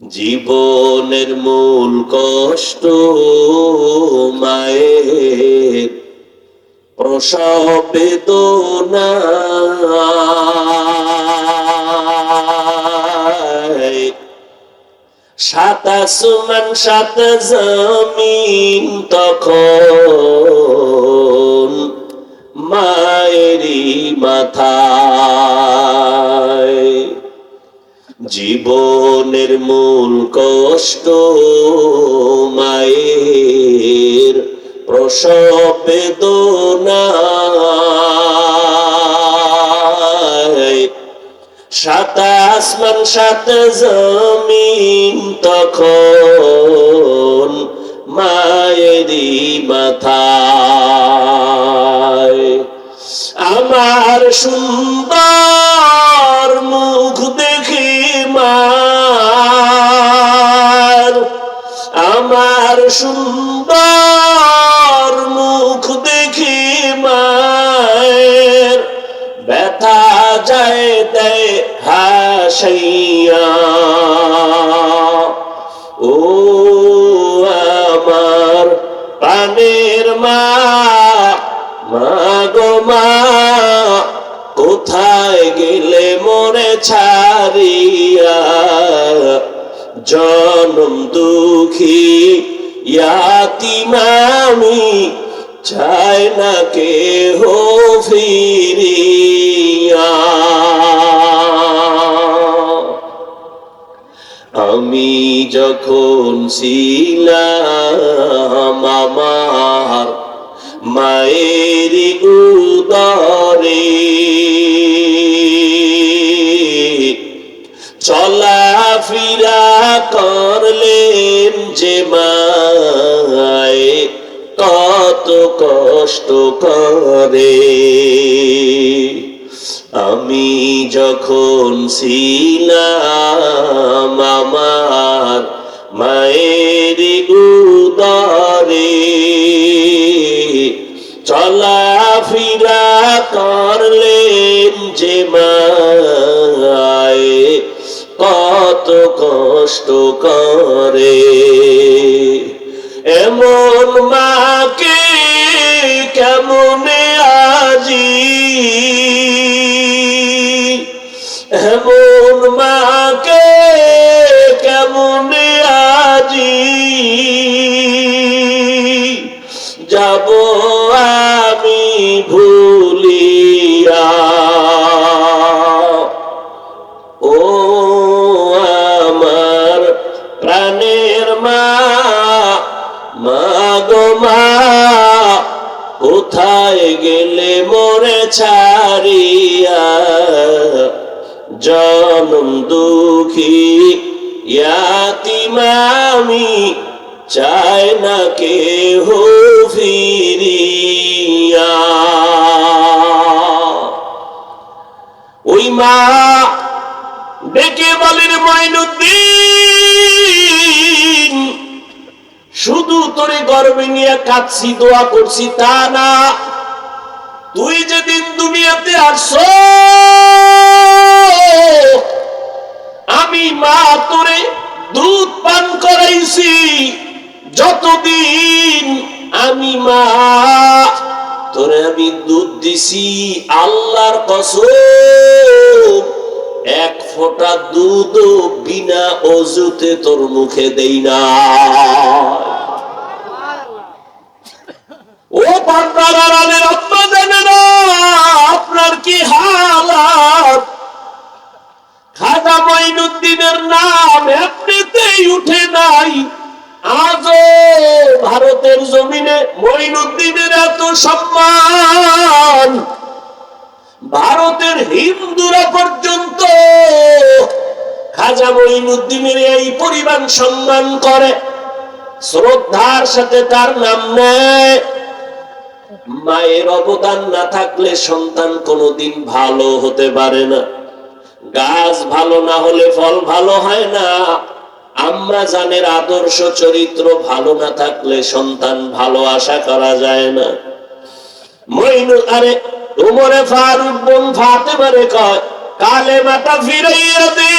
জীবনের মূল কষ্ট মায়ের। প্রসব বেদনা সাত আসমান সাত জমিন তখন মায়েরই মাথায়। জীবনের মূল কষ্ট মায়ের প্রসব বেদনায় সাত আসমান, সাত জমিন তখন মায়েরই মাথায়। আমার সুন্দর সুন্দর মুখ দেখে মায়ের। ব্যথা যায় দেয় হাসাইয়া। ও আমার প্রাণের মা গো মা, কোথায় গেলে মরে ছাড়িয়া? জনম দুঃখী ইয়াতিমামি, চায় না কে হো ফিরিয়া। আমি যখন ছিলাম আমার মায়ের উদরে চলা ফিরা করলেন যে কত কষ্ট করে। আমি যখন ছিলাম আমার মায়ের উদরে চলা ফিরা করলেন যে মায় কত কষ্ট করে। এমন মাকে কেমন আজি? এমন জনম দুঃখী, ইয়াতিমামি চায় না কে হো ওই মা ডেকে বলেন মইনুদ্দিন শুধু তোরে গর্বে নিয়ে কাঁদছি, দোয়া করছি, তা না। তুই যেদিন দুনিয়াতে আসছ আমি মা তোরে দুধ পান করাইছি, যতদিন আমি মা তোরে আমি দুধ দিছি, আল্লাহর কসম, এক ফোঁটা দুধ বিনা অজুতে তোর মুখে দেই না। ও পান্ডার আলের আত্মা জানে মঈনুদ্দিনের এত সম্মান। ভারতের হিন্দুরা পর্যন্ত খাজা মঈনুদ্দিনের এই পরিমাণ সম্মান করে। শ্রদ্ধার সাথে তার নাম নেয়। মায়ের অবদান না থাকলে সন্তান কোনোদিন ভালো হতে পারে না। গাছ ভালো না হলে ফল ভালো হয় না। আমরা জানের আদর্শ চরিত্র ভালো না থাকলে সন্তান ভালো আশা করা যায় না। মইনু আরে, উমরে ফারুক বোন ফাতেমারে কয় কালে মাটা ফিরাইয়া দে।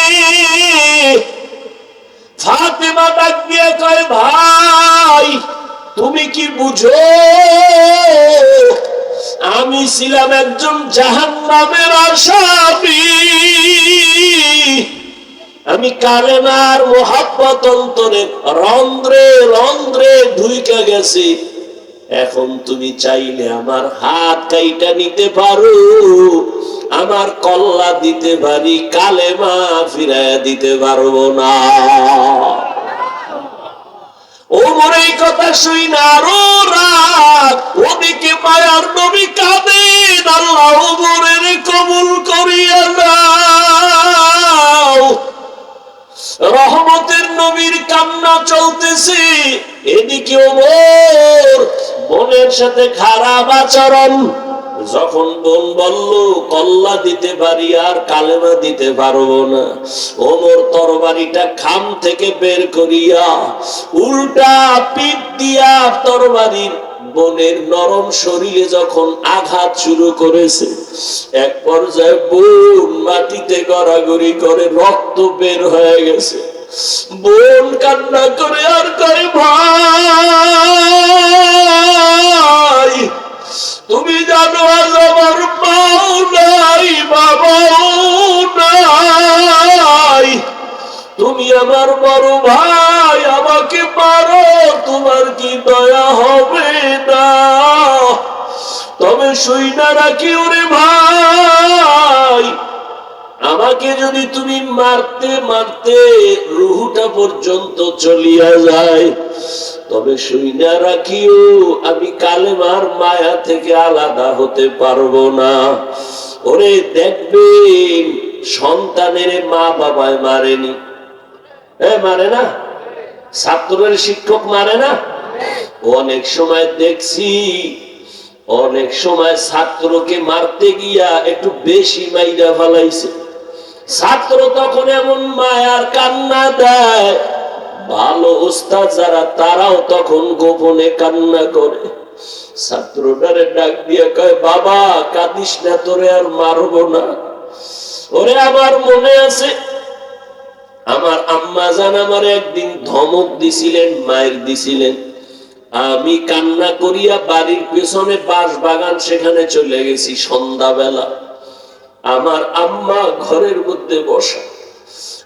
ফাতেমা ডাক দিয়ে কয়, ভাই, তুমি কি বুঝো? আমি ছিলাম একজন জাহান নামের আসামি। আমি কালেমার মোহাব্বত অন্তরে রন্ধ্রে রন্ধ্রে ঢুইকা গেছি। এখন তুমি চাইলে আমার হাত কাইটা নিতে পারো, আমার কল্লা দিতে পারি, কালেমা ফিরাইয়া দিতে পারব না। ওমর এই কথা শুই না আরও রাত ওদিকে মায়ার নবী কাঁদেন, আল্লাহ ওমরের কবুল করিয়া দাও রহমতের নবীর কান্না চলতেছে। এদিকে ওমর বোনের সাথে খারাপ আচরণ। যখন বোন বলল, কল্লা দিতে পারি আর কালেমা দিতে পারব না। ওমর তরবারিটা খাম থেকে বের করিয়া উল্টা পিঠ দিয়া তরবারির বোনের নরম শরীরে যখন আঘাত শুরু করেছে, এক পর্যায়ে বোন মাটিতে গড়াগড়ি করে রক্ত বের হয়ে গেছে। বোন কান্না করে আর করে ভাই, তুমি জানো আজ আমার মাও নাই, বাবাও নাই। তুমি আমার বড় ভাই, আমাকে পারো, তোমার কি দয়া হবে না? তবে শুই না রাখি ওরে ভাই। আমাকে যদি তুমি মারতে মারতে রুহুটা পর্যন্ত চলিয়া যায়, তবে শুইনা রাখিও, আমি কালেমার মায়া থেকে আলাদা হতে পারব না। ওরে দেখবে, সন্তানের মা বাবায় মারেনি। মারে না। ছাত্রের শিক্ষক মারে না। অনেক সময় দেখছি, অনেক সময় ছাত্রকে মারতে গিয়া একটু বেশি মাইরা ফেলাইছে। ছাত্র তখন এমন মায়ার কান্না দেয়। ভালো ওস্তাদ যারা, তারাও তখন গোপনে কান্না করে। ছাত্রটারে ডাক দিয়ে কয়, বাবা, কাঁদিস না, তোরে আর মারবো না। ওরে, আমার মনে আছে আমার আম্মা জান আমার একদিন ধমক দিছিলেন মায়ের দিছিলেন। আমি কান্না করিয়া বাড়ির পেছনে বাঁশ বাগান সেখানে চলে গেছি সন্ধ্যাবেলা। আমার আম্মা ঘরের মধ্যে বসা।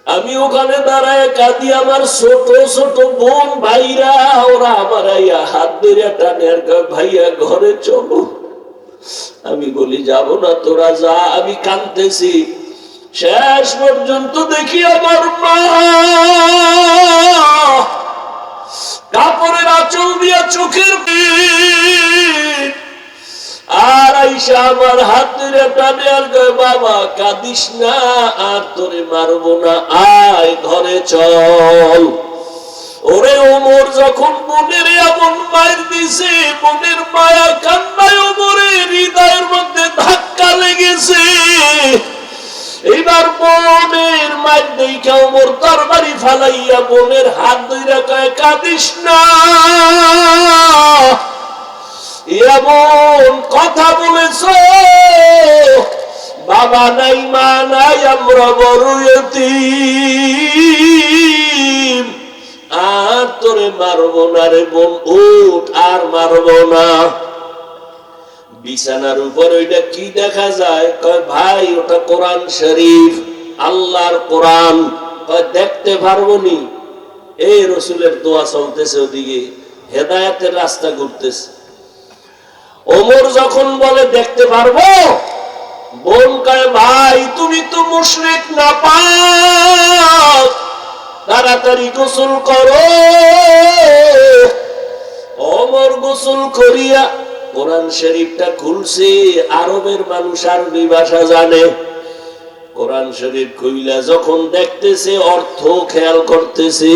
আমি ওখানে দাঁড়ায় কাঁদি, আমার ছোট ছোট বোন ভাইরা, ওরা আমার আইয়া হাত ধরে টানে আর ভাইয়া, ঘরে চলো। আমি বলি, যাব না তোরা, যা। আমি কাঁদতেছি। শেষ পর্যন্ত দেখি আমার মা। কাপড়ের আঁচল দিয়া চোখের আর আইসা আমার হাত ধরে টানে আর বাবা, কাঁদিস না, আর তোরে মারবো না, আয় ঘরে চল। ওরে ওমর যখন মনের এমন মায়ের দিছে, মনের মায়া কান্নায় ওমরের হৃদয়ের মধ্যে ধাক্কা লেগেছে। এবার বোনের মায়ের দেখা ওমর তরবারি ফালাইয়া বোনের হাত ধইরা কয় কাঁদিস না। এমন কথা বলেছ? বাবা নাই, মা নাই, আমরা বড় এতিম। আর তোরে মারবো না রে বোন, উঠ, আর মারবো না। বিছানার উপর ওইটা কি দেখা যায়? কয়, ভাই, ওটা কোরআন শরীফ। আল্লাহর কোরআন। কয়, দেখতে পারব নি। এই রসুলের দোয়া চলতেছে ওদিকে। হেদায়াতের রাস্তা ঘুরতেছে। ওমর যখন বলে, দেখতে পারব? বোন কয়, ভাই, তুমি তো মুশরিক না পাও তাড়াতাড়ি গোসল করো। ওমর গোসল করিয়া কোরআন শরীফটা খুলছে আরবের মানুষ আরবি ভাষা জানে কোরআন শরীফ খুইলা যখন দেখতেছে অর্থ খেয়াল করতেছে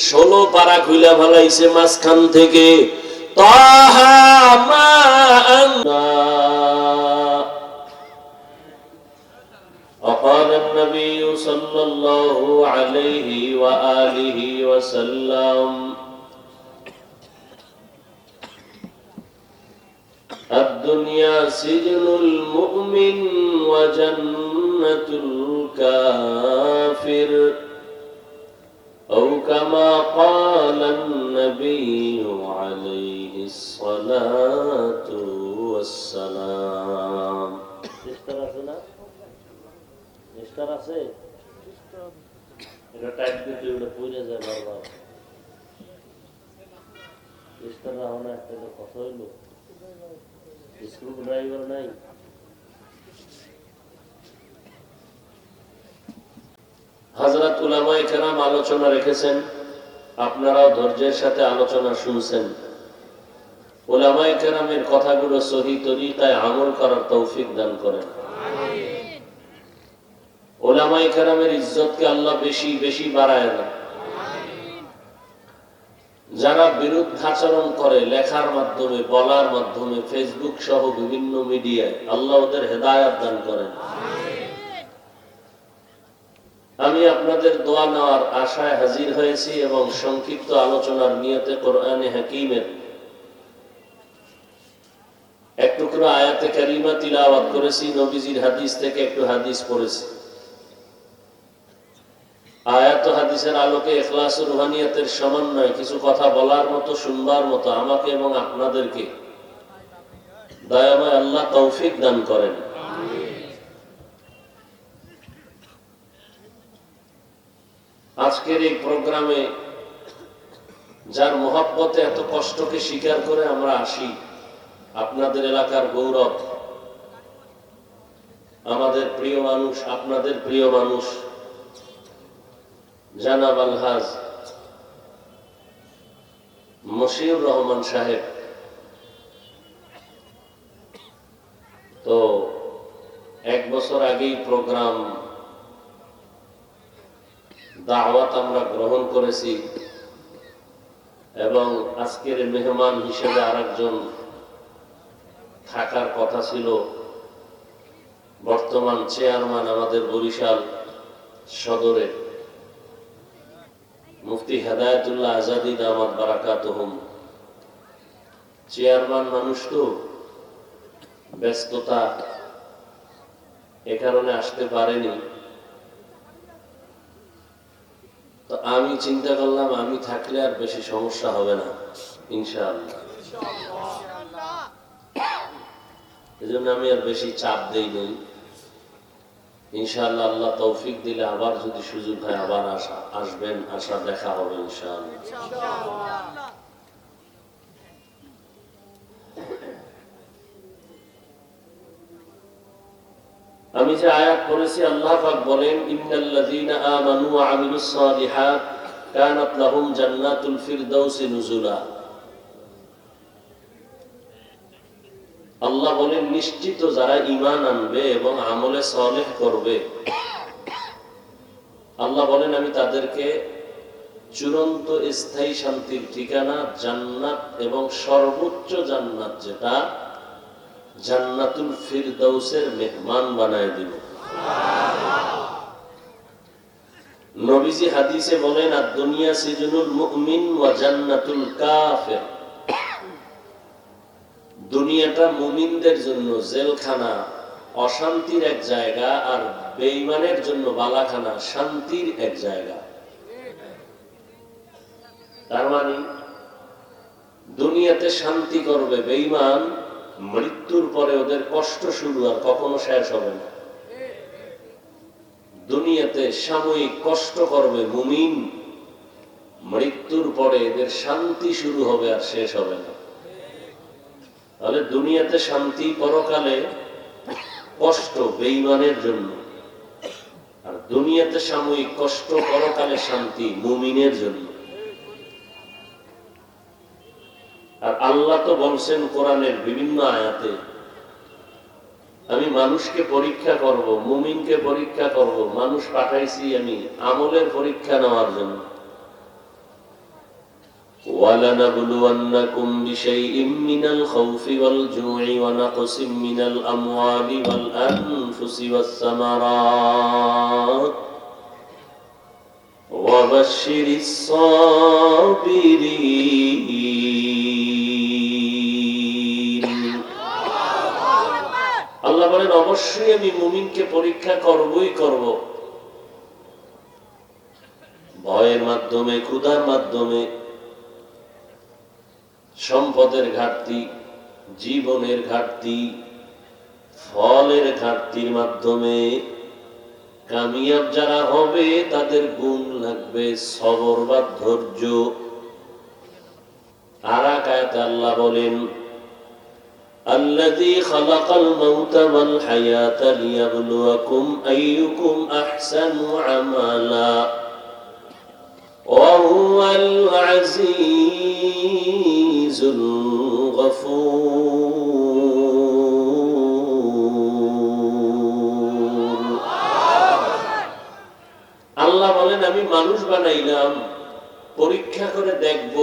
ষোলো পারা খুইলা ফেলাইছে মাঝখান থেকে তাহা মা আন্না وقال النبي صلى الله عليه وآله وسلم الدنيا سجن المؤمن وجنة الكافر أو كما قال النبي عليه الصلاة والسلام নিষ্ঠার আছে না নিষ্ঠার আছে এটা টাইট দিতে ওটা পড়ে যায় বারবার নিষ্ঠার না হলে একটা তো কথা হইলো স্ক্রু ড্রাইভার নাই। হজরত উলামাই কেরাম আলোচনা রেখেছেন আপনারাও ধৈর্যের সাথে আলোচনা শুনছেন। ওলামাই কেরামের কথাগুলো সহি তরিকায় আমল করার তৌফিক দান করেন। ওলামাই কেরামের ইজ্জতকে আল্লাহ বেশি বেশি বাড়ায় না যারা বিরুদ্ধাচরণ করে, লেখার মাধ্যমে, বলার মাধ্যমে ফেসবুক সহ বিভিন্ন মিডিয়ায় আল্লাহ ওদের হেদায়াত দান করেন। আমি আপনাদের দোয়া নেওয়ার আশায় হাজির হয়েছি এবং সংক্ষিপ্ত আলোচনার নিয়তে কোরআনে হাকিমের এক টুকরো আয়াতে কারিমা তিলাওয়াত করেছি, নবীজির হাদিস থেকে একটু হাদিস পড়েছি। আয়াত হাদিসের আলোকে এখলাস রুহানিয়াতের সমন্বয় কিছু কথা বলার মতো, শুনবার মতো আমাকে এবং আপনাদেরকে দয়াময় আল্লাহ তৌফিক দান করেন। আজকের এই প্রোগ্রামে যার মহাব্বতে এত কষ্টকে স্বীকার করে আমরা আসি, আপনাদের এলাকার গৌরব। আমাদের প্রিয় মানুষ, আপনাদের প্রিয় মানুষ জানাব আলহাজ মশিউর রহমান সাহেব। তো এক বছর আগেই প্রোগ্রাম দাওয়াত আমরা গ্রহণ করেছি এবং আজকের মেহমান হিসেবে আরেকজন থাকার কথা ছিল বর্তমান চেয়ারম্যান আমাদের বরিশাল সদরে মুফতি হেদায়তুল্লাহ আজাদি দামাত বারাকাত চেয়ারম্যান মানুষ তো ব্যস্ততা এ কারণে আসতে পারেনি। তো আমি চিন্তা করলাম আমি থাকলে আর বেশি সমস্যা হবে না ইনশাআল্লাহ। এজন্য আমি আর বেশি চাপ দেই নাই। ইনশাআল্লাহ আল্লাহ তৌফিক দিলে আবার যদি সুযোগ হয় আবার আসা, আসবেন, আসা দেখা হবে ইনশাআল্লাহ। আমি যে আয়াত পড়েছি, আল্লাহ পাক বলেন, ইন্নাল্লাযীনা আমানু ওয়া আমিলুস সালিহাত কানাত লাহুম জান্নাতুল ফিরদাউসি নুজুলা। আল্লাহ বলেন, নিশ্চিত যারা ঈমান আনবে এবং আমলে সালেহ করবে, আল্লাহ বলেন, আমি তাদেরকে চূড়ান্ত স্থায়ী শান্তির ঠিকানা জান্নাত এবং সর্বোচ্চ জান্নাত যেটা, জান্নাতুল ফিরদাউসের মেহমান বানায় দিব। নবীজি হাদিসে বলেন আর দুনিয়া সিজনুল মুমিন ওয়া জান্নাতুল কাফির। দুনিয়াটা মুমিনদের জন্য জেলখানা, অশান্তির এক জায়গা আর বেঈমানের জন্য বালাখানা শান্তির এক জায়গা। তার মানে দুনিয়াতে শান্তি করবে বেঈমান, মৃত্যুর পরে ওদের কষ্ট শুরু আর কখনো শেষ হবে না। দুনিয়াতে সাময়িক কষ্ট করবে মুমিন, মৃত্যুর পরে এদের শান্তি শুরু হবে আর শেষ হবে না। তাহলে দুনিয়াতে শান্তি পরকালে কষ্ট বেইমানের জন্য। আর দুনিয়াতে সাময়িক কষ্ট, পরকালে শান্তি, মুমিনের জন্য। আর আল্লাহ তো বলছেন কোরআনের বিভিন্ন আয়াতে, আমি মানুষকে পরীক্ষা করব, মুমিনকে পরীক্ষা করব, মানুষ পাঠাইছি আমি আমলের পরীক্ষা নেওয়ার জন্য। ولنبلونكم بشيء من الخوف والجوع ونقص من الأموال والأنفس والثمرات وبشر الصابرين আল্লাহ বলেন অবশ্যই আমি মুমিনকে পরীক্ষা করবই করব ভয়ের মাধ্যমে ক্ষুধার মাধ্যমে সম্পদের ঘাটতি জীবনের ঘাটতি ফলের ঘাটতির মাধ্যমে কামিয়াব যারা হবে তাদের গুণ লাগবে সবর বা ধৈর্য আর এক আয়াতে আল্লাহ বলেন الذي خلق الموت والحياة ليبلوكم أيكم أحسن عملا وهو العزيز الغفور আল্লাহ বলেন আমি মানুষ বানাইলাম পরীক্ষা করে দেখব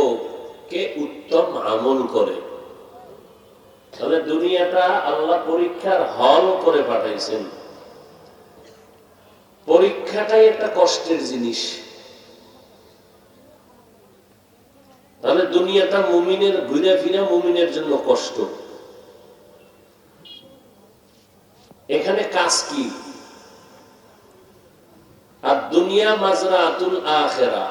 কে উত্তম আমল করে তাহলে দুনিয়াটা আল্লাহ পরীক্ষার হল করে পাঠাইছেন পরীক্ষাটাই একটা কষ্টের জিনিস তাহলে দুনিয়াটা মুমিনের ঘুরে ফিরে মুমিনের জন্য কষ্ট। এখানে কাজ কি? আর দুনিয়া মাজরা আতুল আখেরা।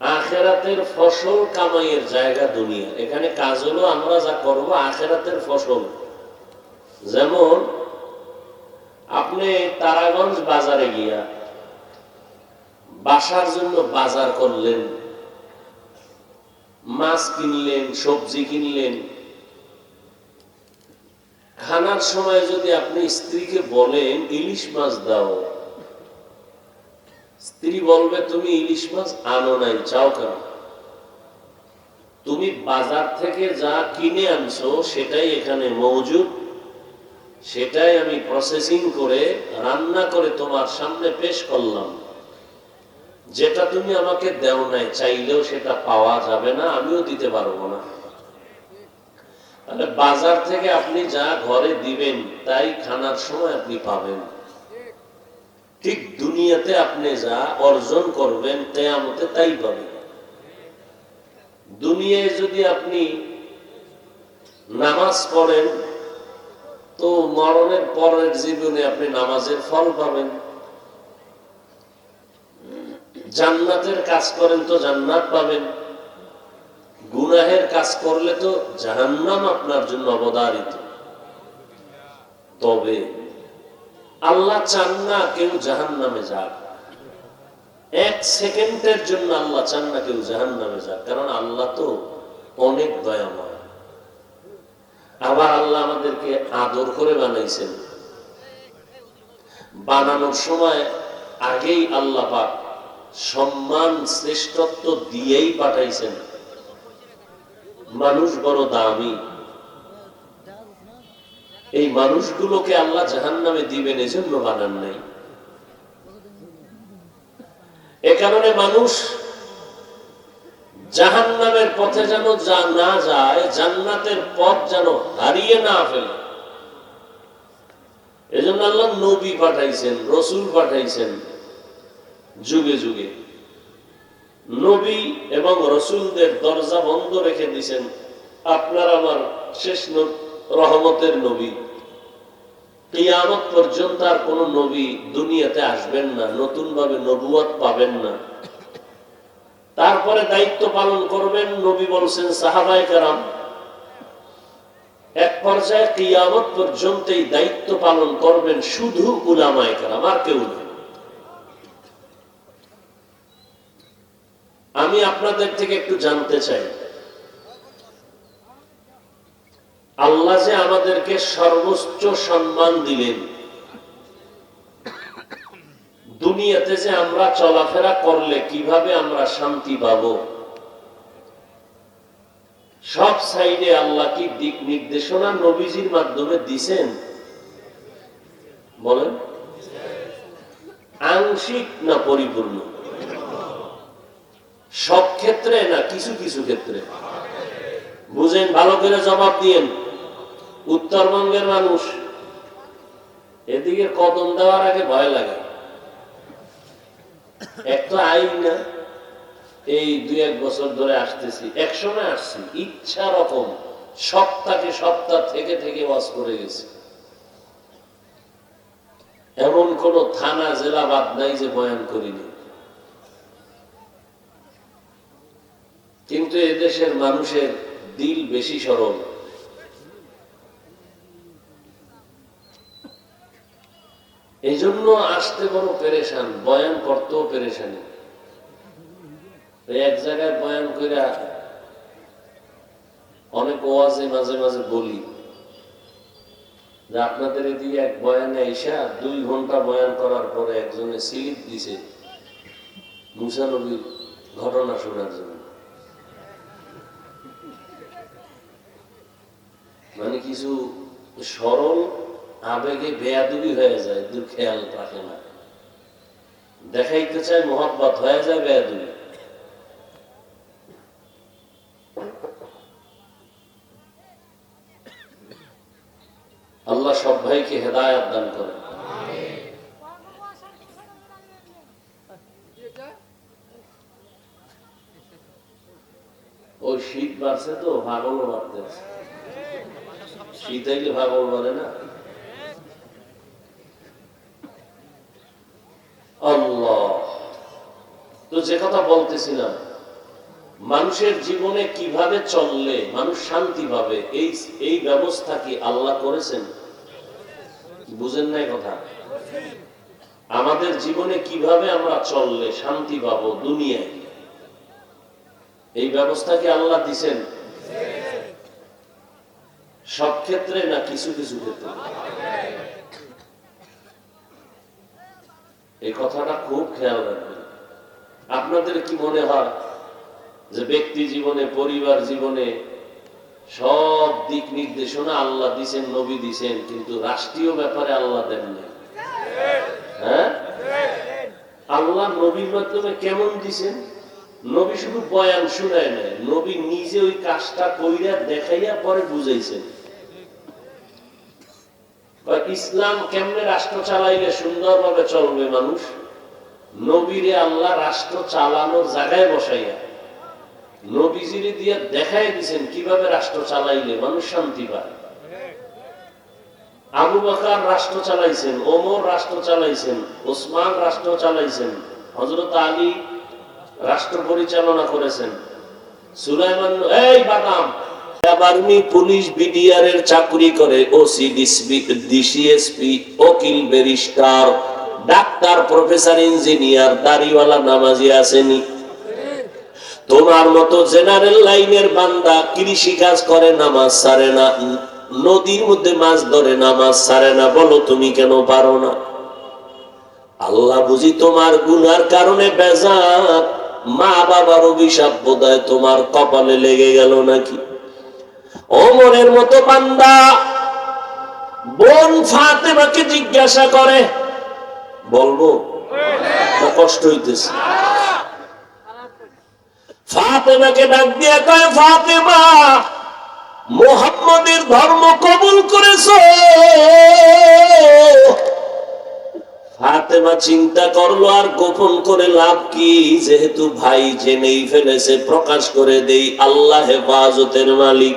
আখেরাতের ফসল কামাইয়ের জায়গা দুনিয়া। এখানে কাজ হলো আমরা যা করব আখেরাতের ফসল। যেমন, আপনি তারাগঞ্জ বাজারে গিয়া বাসার জন্য বাজার করলেন মাছ কিনলেন, সবজি কিনলেন। খানার সময় যদি আপনি স্ত্রীকে বলেন, ইলিশ মাছ দাও। স্ত্রী বলবে, তুমি ইলিশ মাছ আনো নাই, চাও কেন? তুমি বাজার থেকে যা কিনে আনছো, সেটাই এখানে মজুদ। সেটাই আমি প্রসেসিং করে, রান্না করে তোমার সামনে পেশ করলাম। যেটা তুমি আমাকে দেও নাই, চাইলেও সেটা পাওয়া যাবে না, আমিও দিতে পারব না। বাজার থেকে আপনি যা ঘরে দিবেন, তাই খানার সময় আপনি পাবেন। ঠিক দুনিয়াতে আপনি যা অর্জন করবেন, কেয়ামতে তাই পাবেন। দুনিয়ায় যদি আপনি নামাজ পড়েন, তো মরণের পরের জীবনে আপনি নামাজের ফল পাবেন। জান্নাতের কাজ করেন তো জান্নাত পাবেন। গুনাহের কাজ করলে তো জাহান্নাম আপনার জন্য অবদারিত। তবে আল্লাহ চান না কেউ জাহান নামে যাক। এক সেকেন্ডের জন্য আল্লাহ চান না কেউ জাহান নামে যাক, কারণ আল্লাহ তো অনেক দয়াময়। আবার আল্লাহ আমাদেরকে আদর করে বানাইছেন। বানানোর সময় আগেই আল্লাহ পাক সম্মান শ্রেষ্ঠত্ব দিয়েই পাঠাইছেন। মানুষ বড় দামি। এই মানুষগুলোকে আল্লাহ জাহান নামে দিবেন, এজন্য বানান নাই। এ কারণে মানুষ জাহান নামের পথে যেন যা না যায়, জান্নাতের পথ যেন হারিয়ে না ফেলে। এজন্য আল্লাহ নবী পাঠাইছেন, রসুল পাঠাইছেন। যুগে যুগে। নবী এবং রসুলদের দরজা বন্ধ রেখে দিছেন আপনার আমার শেষ রহমতের নবী। কিয়ামত পর্যন্ত আর কোন নবী দুনিয়াতে আসবেন না নতুন ভাবে নবুয়াত পাবেন না। তারপরে দায়িত্ব পালন করবেন, নবী বলছেন সাহাবাই কারাম, এক পর্যায়ে কিয়ামত পর্যন্ত এই দায়িত্ব পালন করবেন শুধু উলামায় কারাম, আর কেউ না। আমি আপনাদের থেকে একটু জানতে চাই। আল্লাহ যে আমাদেরকে সর্বোচ্চ সম্মান দিলেন, দুনিয়াতে যে আমরা চলাফেরা করলে কীভাবে আমরা শান্তি পাব? সব সাইডে আল্লাহ কি দিক নির্দেশনা নবীজির মাধ্যমে দিছেন? বলেন। আংশিক না পরিপূর্ণ? সব ক্ষেত্রে না কিছু কিছু ক্ষেত্রে? বুঝেন, ভালো করে জবাব দিয়েন। উত্তরবঙ্গের মানুষ, এদিকে কদম দেওয়ার আগে ভয় লাগে। এক তো আইন না, এই দুই এক বছর ধরে আসতেছি, একসময় আসছি, ইচ্ছা রকম সপ্তাহে সপ্তাহ থেকে থেকে ওয়াজ করে গেছি। এমন কোন থানা জেলা বাদ নাই যে বয়ান করিনি। কিন্তু এদেশের মানুষের দিল বেশি সরল। এই জন্য আসতে বড় পেরেশান, বয়ান করতেও পেরেশানি। এক জায়গায় বয়ান কইরা অনেক ওয়াজে মাঝে মাঝে বলি যে আপনাদের এদিকে এক বয়ানে এসা দুই ঘণ্টা বয়ান করার পরে একজনে স্লিপ দিছে মুসানবীর ঘটনা শোনার জন্য। মানে কিছু সরল আবেগে বেয়াদুবি হয়ে যায় দূর খেয়াল রাখে না। দেখাইতে চায় মহাব্বত হয়ে যায় বেয়াদুবি। আল্লাহ সব ভাইকে হেদায়ত দান করে ওই শীত বাড়ছে তো ভাগলও বাড়তে আছে আইলে ভাগল বাড়ে না? তো যে কথা বলতেছিলাম, মানুষের জীবনে কীভাবে চললে, মানুষ শান্তি পাবে, এই এই ব্যবস্থা কি আল্লাহ করেছেন? বুঝেন নাই কথা? আমাদের জীবনে কীভাবে আমরা চললে শান্তি পাবো দুনিয়ায়? এই ব্যবস্থা কি আল্লাহ দিছেন? সব ক্ষেত্রে না কিছু কিছু ক্ষেত্রে। এই কথাটা খুব খেয়াল রাখবেন। আপনাদের কি মনে হয় যে ব্যক্তি জীবনে, পরিবার জীবনে সব দিক নির্দেশনা আল্লাহ দিছেন, নবী দিছেন, কিন্তু রাষ্ট্রীয় ব্যাপারে আল্লাহ দেন নাই? হ্যাঁ? আল্লাহ নবীর মাধ্যমে কেমন দিছেন? নবী শুধু বয়ান শুনায় নাই, নবী নিজে ওই কাজটা কইরা দেখাইয়া পরে বুঝাইছেন। বা ইসলাম কেমনে রাষ্ট্র চালাইলে সুন্দরভাবে চলবে মানুষ? নবীরে আল্লাহ রাষ্ট্র চালানোর জায়গায় বসাইয়া। নবীজিরে দিয়ে দেখাই দিছেন কীভাবে রাষ্ট্র চালাইলে মানুষ শান্তি পায়। আবু বাকার রাষ্ট্র চালাইছেন, ওমর রাষ্ট্র চালাইছেন, ওসমান রাষ্ট্র চালাইছেন হজরত আলী রাষ্ট্র পরিচালনা করেছেন। সুলাইমান, এই বাদাম! আর্মি পুলিশ বিডিআর এর চাকরি করে ওসি ডিসিএসপি ওকিল ব্যারিস্টার, ডাক্তার, প্রফেসর, ইঞ্জিনিয়ার, দাড়িওয়ালা, নামাজি আসেনি। তোমার মতো জেনারেল লাইনের বান্দা কৃষি কাজ করে, নামাজ সারে না। নদীর মধ্যে মাছ ধরে, নামাজ সারে না। বলো, তুমি কেন পারো না? আল্লাহ বুঝি তোমার গুনার কারণে বেজার। মা বাবার অভিশাপ বোধহয় তোমার কপালে লেগে গেল নাকি? ওমরের মতো বান্দা। বোন ফাতেমাকে জিজ্ঞাসা করে, বলব কষ্ট হইতেছে। ফাতেমাকে ডাক দিয়ে কয়, ফাতেমা, মোহাম্মদের ধর্ম কবুল করেছ? ফাতেমা চিন্তা করল, আর গোপন করে লাভ কি? যেহেতু ভাই জেনেই ফেলেছে, প্রকাশ করে দেই, আল্লাহ হেফাজতের মালিক।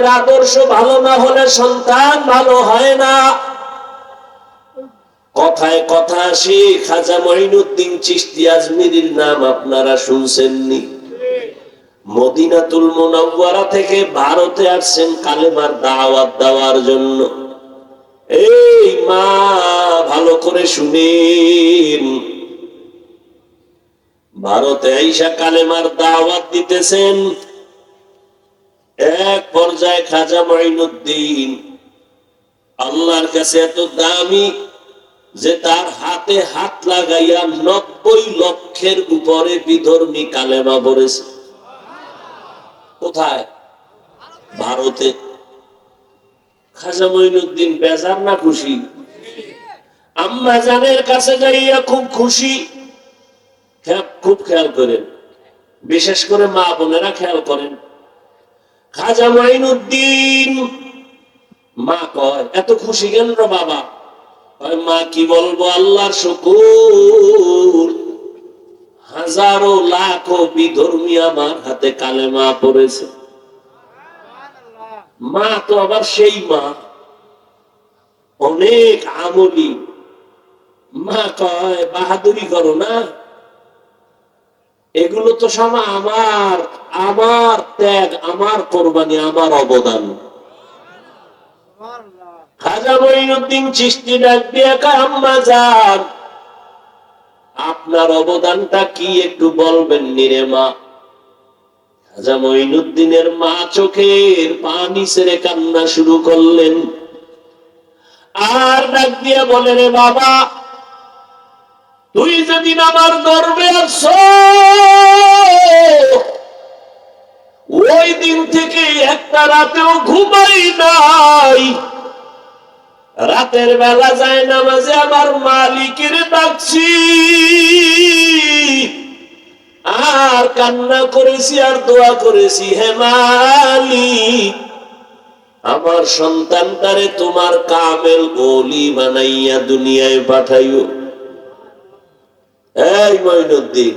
মায়ের আদর্শ ভালো না হলে সন্তান ভালো হয় না। কথায় কথা আসে খাজা মঈনুদ্দিন চিস্তি আজমিরির নাম আপনারা শুনছেননি? মদিনাতুল মোনাওয়ারা থেকে ভারতে আসছেন কালেমার দাওয়াত দেওয়ার জন্য। এই মা, ভালো করে শুনেন। ভারতে আইসা কালেমার দাওয়াত দিতেছেন। এক পর্যায়ে খাজা মাইনুদ্দিন আল্লাহর কাছে এত দামি যে তার হাতে হাত লাগাইয়া নব্বই লক্ষের উপরে বিধর্মী কালেমা পড়েছে। কোথায়? ভারতে। খাজা মঈনুদ্দিন বেজার না খুশি? আম্মা জানের কাছে যাইয়া খুব খুশি। খুব খেয়াল করেন। বিশেষ করে মা বোনেরা খেয়াল করেন। খাজা মাইনুদ্দিন মা কয়, এত খুশি কেন বাবা? মা, কি বলব, আল্লাহর শুকুর। হাজারো লাখো বিধর্মী আমার হাতে কালেমা পড়েছে। মা তো আবার সেই মা। অনেক আমলি। মা কয়, বাহাদুরি করো না। এগুলো তো সব আমার আমার ত্যাগ, আমার কোরবানি, আমার অবদান। আপনার অবদানটা কি একটু বলবেন নিরে মা? খাজা মঈনুদ্দিনের মা চোখের পানি ছেড়ে কান্না শুরু করলেন। আর ডাক দিয়ে বলে, রে বাবা তুই যেদিন আমার গর্বে আস, ওই দিন থেকে একটা রাতেও ঘুমাই নাই। রাতের বেলা যায় নামাজে আমার মালিকের ডাকছি। আর কান্না করেছি, আর দোয়া করেছি, হে মালিক, আমার সন্তানটারে তোমার কামেল গলি বানাইয়া দুনিয়ায় পাঠাইও। এই মঈনুদ্দিন